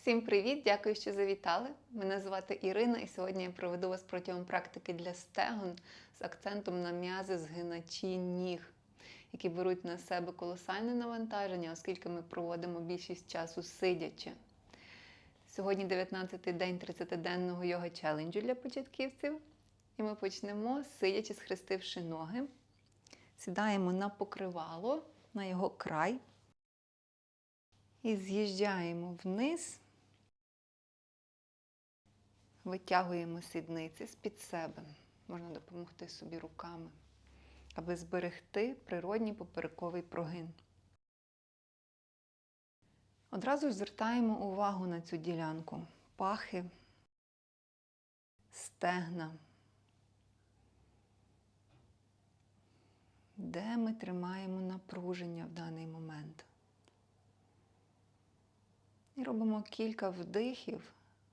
Всім привіт! Дякую, що завітали. Мене звати Ірина, і сьогодні я проведу вас протягом практики для стегон з акцентом на м'язи згиначі ніг, які беруть на себе колосальне навантаження, оскільки ми проводимо більшість часу сидячи. Сьогодні 19-й день 30-денного йога челенджу для початківців. І ми почнемо сидячи, схрестивши ноги. Сідаємо на покривало, на його край. І з'їжджаємо вниз, витягуємо сідниці з-під себе. Можна допомогти собі руками, аби зберегти природній поперековий прогин. Одразу ж звертаємо увагу на цю ділянку. Пахи, стегна. Де ми тримаємо напруження в даний момент? І робимо кілька вдихів,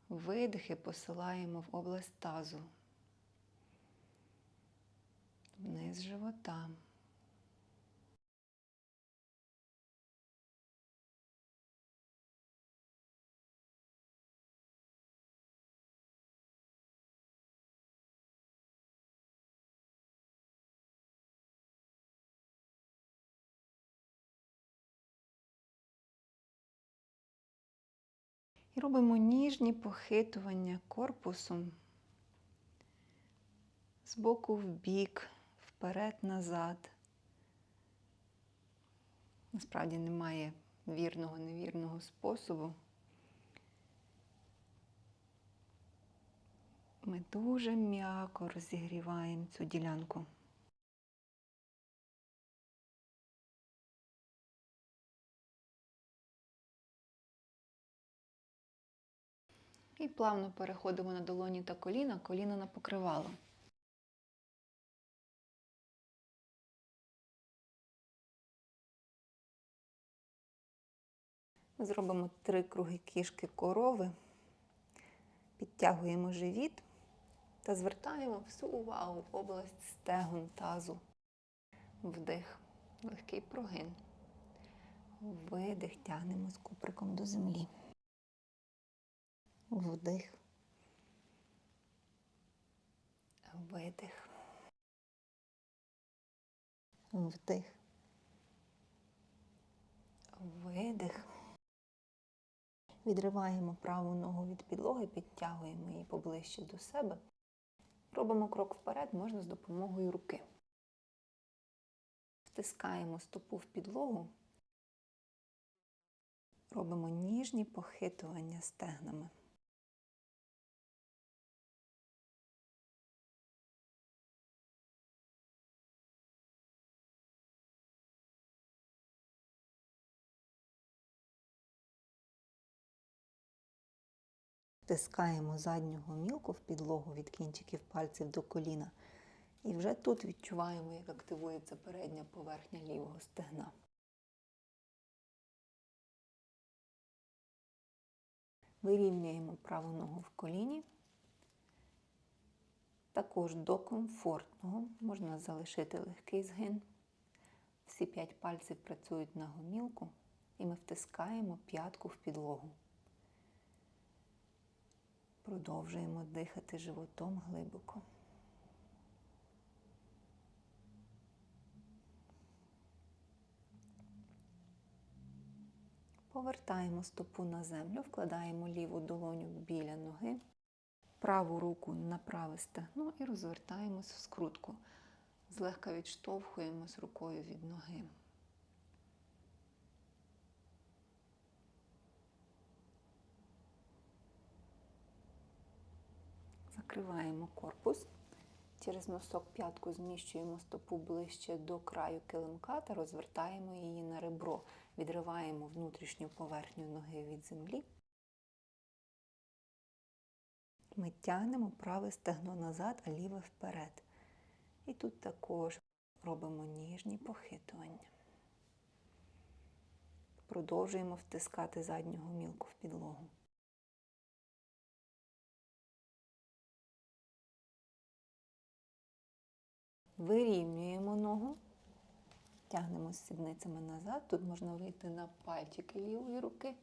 видихи посилаємо в область тазу, вниз живота. І робимо ніжні похитування корпусом з боку в бік, вперед-назад. Насправді немає вірного, невірного способу. Ми дуже м'яко розігріваємо цю ділянку. І плавно переходимо на долоні та коліна, коліна на покривало. Зробимо три круги кішки корови, підтягуємо живіт та звертаємо всю увагу в область стегон тазу. Вдих, легкий прогин. Видих, тягнемо з куприком до землі. Вдих. Видих. Вдих. Видих. Відриваємо праву ногу від підлоги, підтягуємо її поближче до себе. Робимо крок вперед, можна з допомогою руки. Втискаємо стопу в підлогу. Робимо ніжні похитування стегнами. Втискаємо задню гомілку в підлогу від кінчиків пальців до коліна. І вже тут відчуваємо, як активується передня поверхня лівого стегна. Вирівнюємо праву ногу в коліні. Також до комфортного можна залишити легкий згин. Всі п'ять пальців працюють на гомілку, і ми втискаємо п'ятку в підлогу. Продовжуємо дихати животом глибоко. Повертаємо стопу на землю, вкладаємо ліву долоню біля ноги, праву руку на праве стегно і розвертаємось в скрутку. Злегка відштовхуємось рукою від ноги. Закриваємо корпус. Через носок п'ятку зміщуємо стопу ближче до краю килимка та розвертаємо її на ребро. Відриваємо внутрішню поверхню ноги від землі. Ми тягнемо праве стегно назад, а ліве вперед. І тут також робимо ніжні похитування. Продовжуємо втискати задню гомілку в підлогу. Вирівнюємо ногу, тягнемо з сідницями назад. Тут можна вийти на пальчики лівої руки,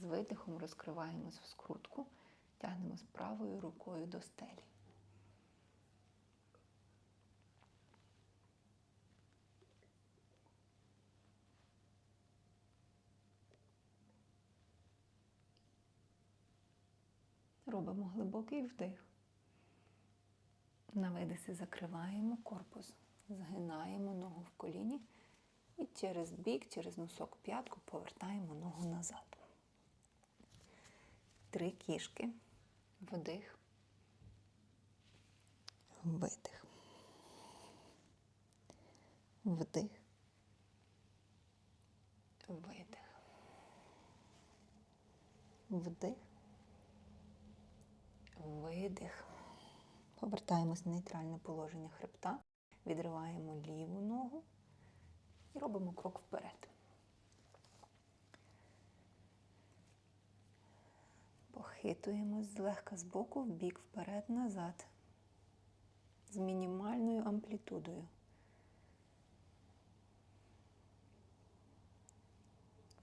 З видихом розкриваємось в скрутку, тягнемось правою рукою до стелі. Робимо глибокий вдих. На видисі закриваємо корпус, згинаємо ногу в коліні і через бік, через носок п'ятку повертаємо ногу назад. Три кішки. Вдих. Видих. Вдих. Видих. Вдих. Видих. Повертаємось в нейтральне положення хребта, відриваємо ліву ногу і робимо крок вперед. Похитуємось злегка з боку в бік вперед назад з мінімальною амплітудою.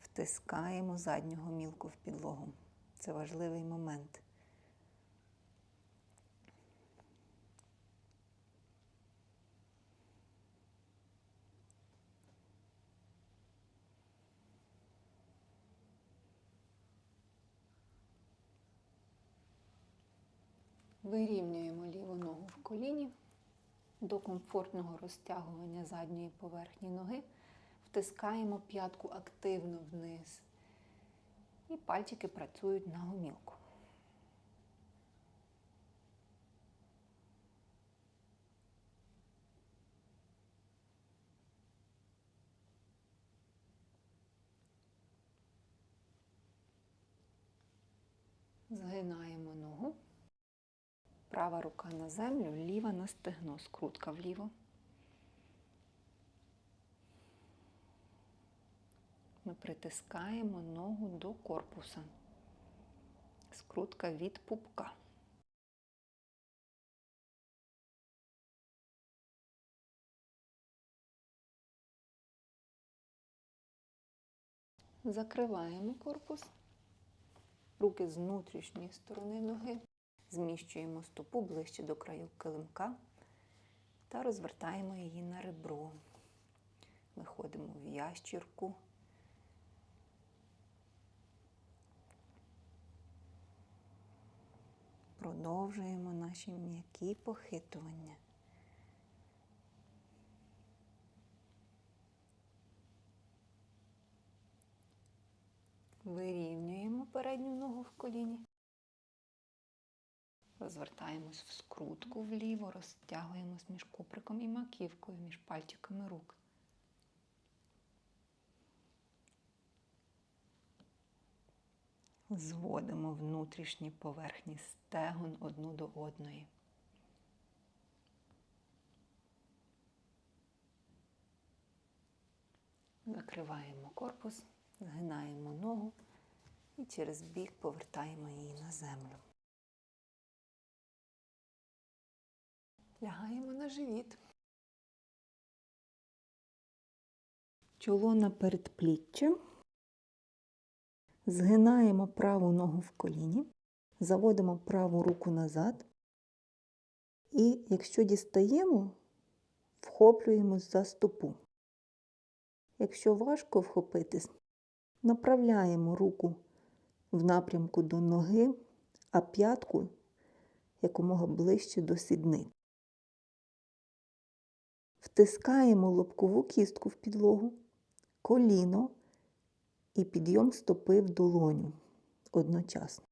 Втискаємо задню гомілку в підлогу. Це важливий момент. Вирівнюємо ліву ногу в коліні до комфортного розтягування задньої поверхні ноги. Втискаємо п'ятку активно вниз. І пальчики працюють на гомілку. Згинаємо. Права рука на землю, ліва на стегно, скрутка вліво. Ми притискаємо ногу до корпуса. Скрутка від пупка. Закриваємо корпус. Руки з внутрішньої сторони ноги. Зміщуємо стопу ближче до краю килимка та розвертаємо її на ребро. Виходимо в ящірку. Продовжуємо наші м'які похитування. Вирівнюємо передню ногу в коліні. Розвертаємось в скрутку вліво, розтягуємось між куприком і маківкою, між пальчиками рук. Зводимо внутрішні поверхні стегон одну до одної. Закриваємо корпус, згинаємо ногу і через бік повертаємо її на землю. Лягаємо на живіт. Чоло на передпліччя. Згинаємо праву ногу в коліні, заводимо праву руку назад. І якщо дістаємо, вхоплюємось за стопу. Якщо важко вхопитись, направляємо руку в напрямку до ноги, а п'ятку якомога ближче до сідниць. Втискаємо лобкову кістку в підлогу, коліно і підйом стопи в долоню одночасно.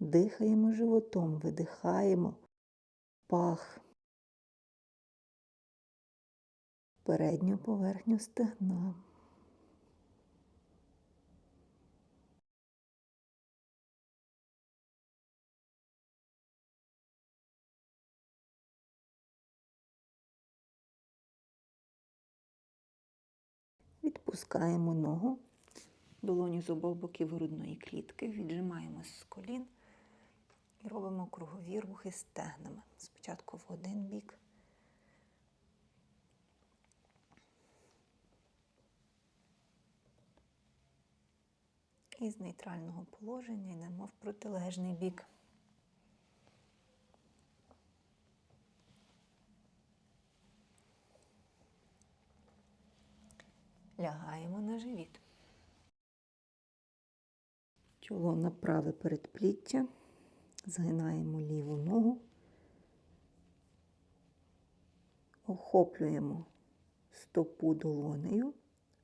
Дихаємо животом, видихаємо пах, передню поверхню стегна. Відпускаємо ногу, долоні з обох боків грудної клітки, віджимаємось з колін і робимо кругові рухи стегнами. Спочатку в один бік. І з нейтрального положення йдемо в протилежний бік. Лягаємо на живіт. Чоло на праве передпліття. Згинаємо ліву ногу. Охоплюємо стопу долонею,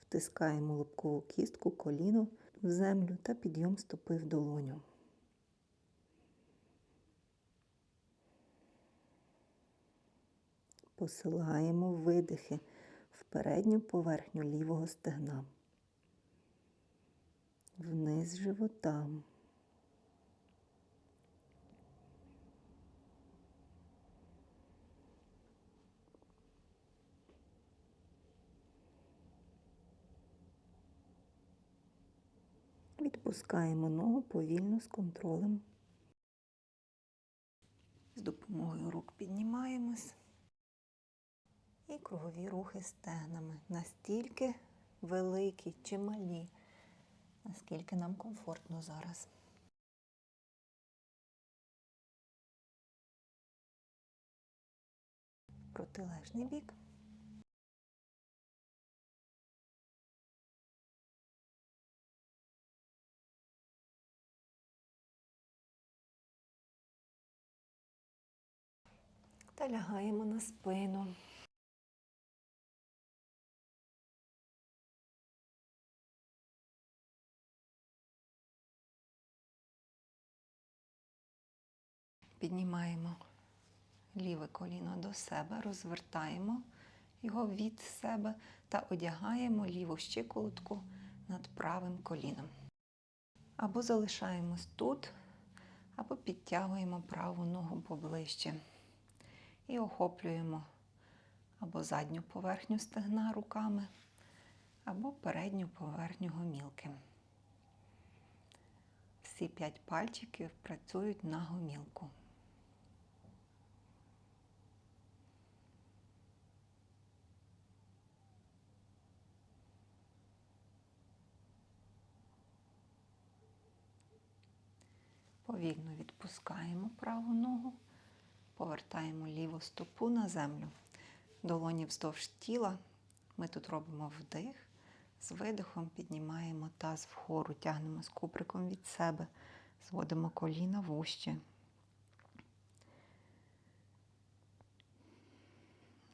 втискаємо лобкову кістку, коліно в землю та підйом стопи в долоню. Посилаємо видихи передню поверхню лівого стегна, вниз живота. Відпускаємо ногу повільно з контролем. З допомогою рук піднімаємось. І кругові рухи стегнами. Настільки великі чи малі, наскільки нам комфортно зараз. Протилежний бік. Та лягаємо на спину. Піднімаємо ліве коліно до себе, розвертаємо його від себе та одягаємо ліву щиколотку над правим коліном. Або залишаємось тут, або підтягуємо праву ногу поближче і охоплюємо або задню поверхню стегна руками, або передню поверхню гомілки. Всі п'ять пальчиків працюють на гомілку. Повільно відпускаємо праву ногу, повертаємо ліву стопу на землю. Долоні вздовж тіла. Ми тут робимо вдих. З видихом піднімаємо таз вгору, тягнемо з куприком від себе, зводимо коліна вужче.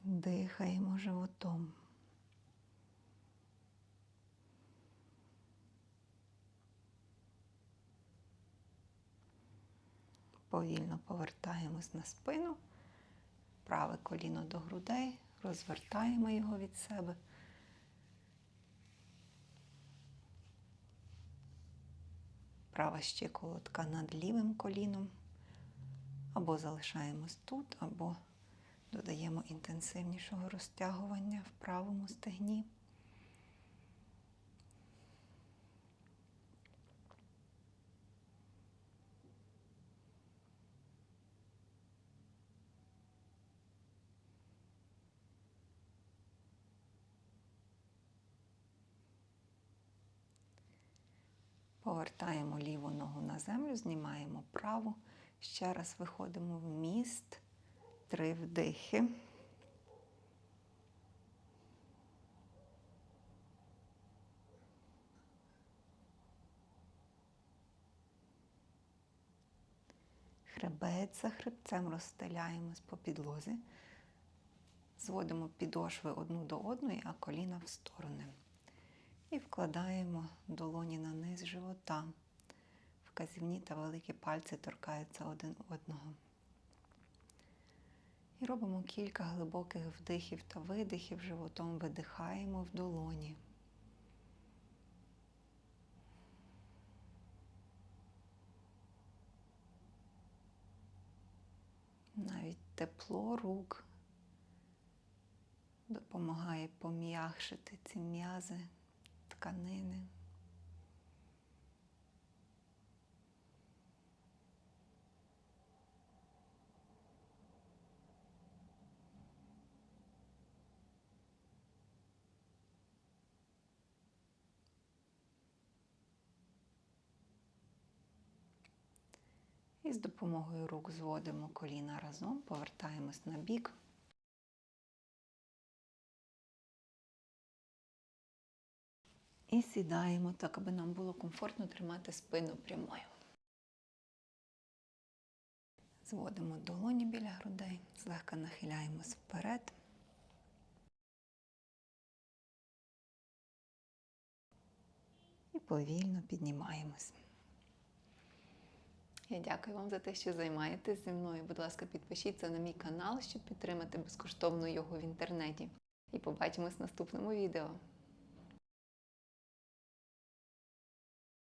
Дихаємо животом. Повільно повертаємось на спину, праве коліно до грудей, розвертаємо його від себе. Права щиколотка над лівим коліном. Або залишаємось тут, або додаємо інтенсивнішого розтягування в правому стегні. Повертаємо ліву ногу на землю, знімаємо праву. Ще раз виходимо в міст. Три вдихи. Хребець за хребцем розстеляємось по підлозі. Зводимо підошви одну до одної, а коліна в сторони. І вкладаємо долоні на низ живота. Вказівні та великі пальці торкаються один одного. І робимо кілька глибоких вдихів та видихів, животом видихаємо в долоні. Навіть тепло рук допомагає пом'якшити ці м'язи, тканини. І з допомогою рук зводимо коліна разом, повертаємось на бік. І сідаємо так, аби нам було комфортно тримати спину прямою. Зводимо долоні біля грудей, злегка нахиляємось вперед. І повільно піднімаємось. Я дякую вам за те, що займаєтесь зі мною. Будь ласка, підпишіться на мій канал, щоб підтримати безкоштовно його в інтернеті. І побачимось в наступному відео.